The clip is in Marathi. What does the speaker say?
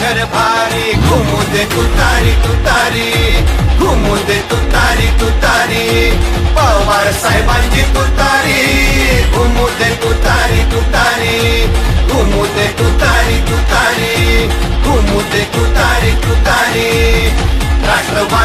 कर भारी घुमू दे तू तारी तू तारी. घुमू दे तू तारी तू तारी. पवार साहेब